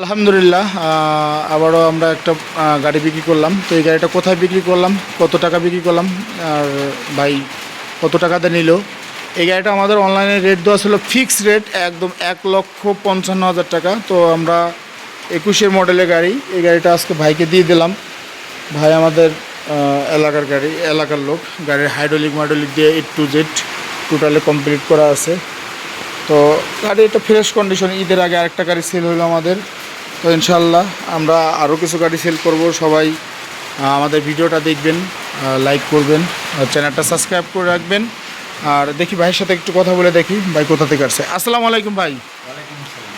আলহামদুলিল্লাহ আবারও আমরা একটা গাড়ি বিক্রি করলাম। তো এই গাড়িটা কোথায় বিক্রি করলাম? কত টাকা বিক্রি করলাম? আর ভাই, কত টাকাতে নিল? এই গাড়িটা আমাদের অনলাইনে রেট দেওয়া ছিল ফিক্স রেট একদম এক লক্ষ পঞ্চান্ন হাজার টাকা। তো আমরা একুশের মডেলের গাড়ি, এই গাড়িটা আজকে ভাইকে দিয়ে দিলাম। ভাই আমাদের এলাকার গাড়ি, এলাকার লোক। গাড়ির হাইড্রোলিক মাইড্রোলিক দিয়ে A to Z totally complete করা আছে। তো গাড়ি একটা ফ্রেশ কন্ডিশন ঈদের আগে আরেকটা গাড়ি সেল হলো আমাদের। তো ইনশাল্লাহ আমরা আরও কিছু গাড়ি সেল করব। সবাই আমাদের ভিডিওটা দেখবেন লাইক করবেন চ্যানেলটা সাবস্ক্রাইব করে রাখবেন। আর দেখি ভাইয়ের সাথে একটু কথা বলে দেখি ভাই কোথা থেকে আসছে। আসসালামু আলাইকুম ভাই।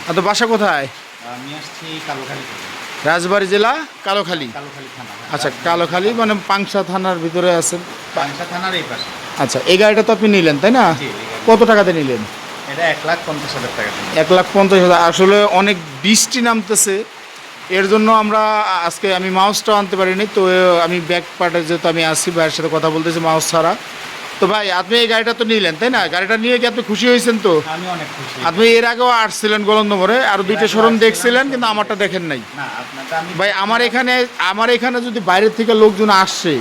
আর তো বাসা কোথায়? আমি আসছি কালোখালী রাজবাড়ি জেলা কালোখালী? কালোখালী আচ্ছা কালোখালী মানে পাংশা থানার ভিতরে আছেন। পাংশা থানার এই পাশে। আচ্ছা এই গাড়িটা তো আপনি নিলেন তাই না। কত টাকাতে নিলেন? এক লাখ পঞ্চাশ হাজার টাকা এক লাখ পঞ্চাশ হাজার। আসলে অনেক বৃষ্টি নামতেছে। এর জন্য আমরা আজকে আমি মাউসটাও আনতে পারিনি। তো আমি ব্যাক পার্টে যেহেতু আমি আসি ভাইয়ের সাথে কথা বলতেছি মাউস ছাড়া। তো ভাই আপনি এই গাড়িটা তো নিলেন তাই না? গাড়িটা নিয়ে কি আপনি খুশি হয়েছেন তো? আমি অনেক খুশি। আপনি এর আগেও আসছিলেন গোলন্দমরে আর দুইটা শোরুম দেখছিলেন কিন্তু আমারটা দেখেন নাই। ভাই আমার এখানে আমার এখানে যদি বাইরের থেকে লোকজন আসছে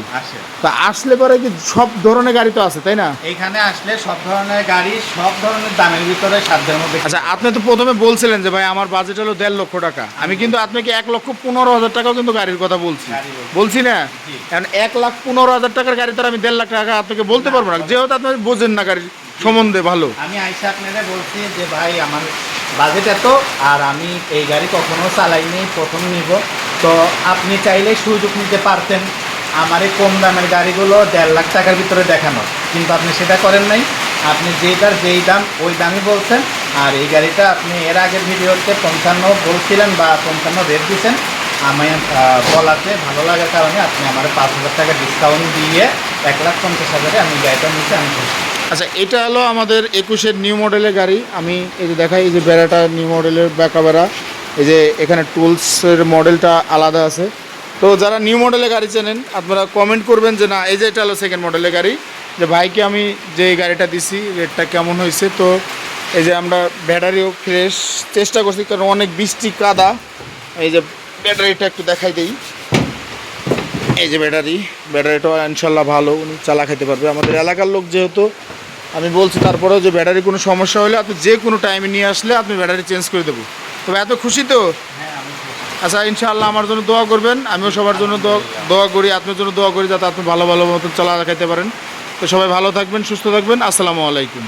তা আসলে পরে কি সব ধরনের গাড়ি তো আছে তাই না? এইখানে আসলে সব ধরনের গাড়ি সব ধরনের দামের ভিতরে সাধ্যের মধ্যে আচ্ছা আপনি তো প্রথমে বলছিলেন যে ভাই আমার বাজেট হলো দেড় লক্ষ টাকা। আমি কিন্তু আপনাকে এক লক্ষ পনেরো হাজার টাকাও কিন্তু গাড়ির কথা বলছি। বলছি। না? কারণ এক লাখ পনেরো হাজার টাকার গাড়ি তো আমি দেড় লাখ টাকা আপনাকে বলতে পারব না যেহেতু আপনি বোঝেন না গাড়ির সম্বন্ধে ভালো। আমি আইসা আপনারা বলছি যে, ভাই, আমার বাজেট এত, আর আমি এই গাড়ি কখনো চালাইনি, প্রথম নিব। তো আপনি চাইলে সুযোগ নিতে পারতেন আমার এই কম দামের গাড়িগুলো দেড় লাখ টাকার ভিতরে দেখানো কিন্তু আপনি সেটা করেন নাই। আপনি যেটার যেই দাম, ওই দামই বলছেন। আর এই গাড়িটা আপনি এর আগের ভিডিওতে পঞ্চান্ন বলছিলেন বা পঞ্চান্ন রেট দিয়েছেন আমি বলাতে ভালো লাগার কারণে আপনি আমার পাঁচ হাজার টাকা ডিসকাউন্ট দিয়ে এক লাখ পঞ্চাশ হাজারে আমি গাড়িটা নিতে আমি আচ্ছা এটা হলো আমাদের একুশের নিউ মডেলের গাড়ি। আমি এই যে দেখাই, এই যে বেড়াটা নিউ মডেলের ব্যাকা বেড়া। এই যে এখানে টুলসের মডেলটা আলাদা আছে। তো যারা নিউ মডেলের গাড়ি চেনেন, আপনারা কমেন্ট করবেন যে, না, এই যে এটা হলো সেকেন্ড মডেলের গাড়ি। যে, ভাইকে আমি যে গাড়িটা দিছি, রেটটা কেমন হয়েছে? তো এই যে আমরা ব্যাটারিও ফ্রেশ। চেষ্টা করছি, কারণ অনেক বৃষ্টি, কাদা। এই যে ব্যাটারিটা একটু দেখাই দিই। এই যে ব্যাটারি ব্যাটারিটা ইনশাল্লাহ ভালো, উনি চালা খেতে পারবে। আমাদের এলাকার লোক যেহেতু, আমি বলছি তারপরেও যে ব্যাটারি কোনো সমস্যা হলে আপনি যে কোনো টাইমে নিয়ে আসলে আপনি ব্যাটারি চেঞ্জ করে দেবো। তবে এত খুশি তো? আচ্ছা ইনশাআল্লাহ আমার জন্য দোয়া করবেন, আমিও সবার জন্য দোয়া করি, আপনার জন্য দোয়া করি যাতে আপনি ভালো ভালো মতো চালা খেতে পারেন। তো সবাই ভালো থাকবেন, সুস্থ থাকবেন, আসসালামু আলাইকুম।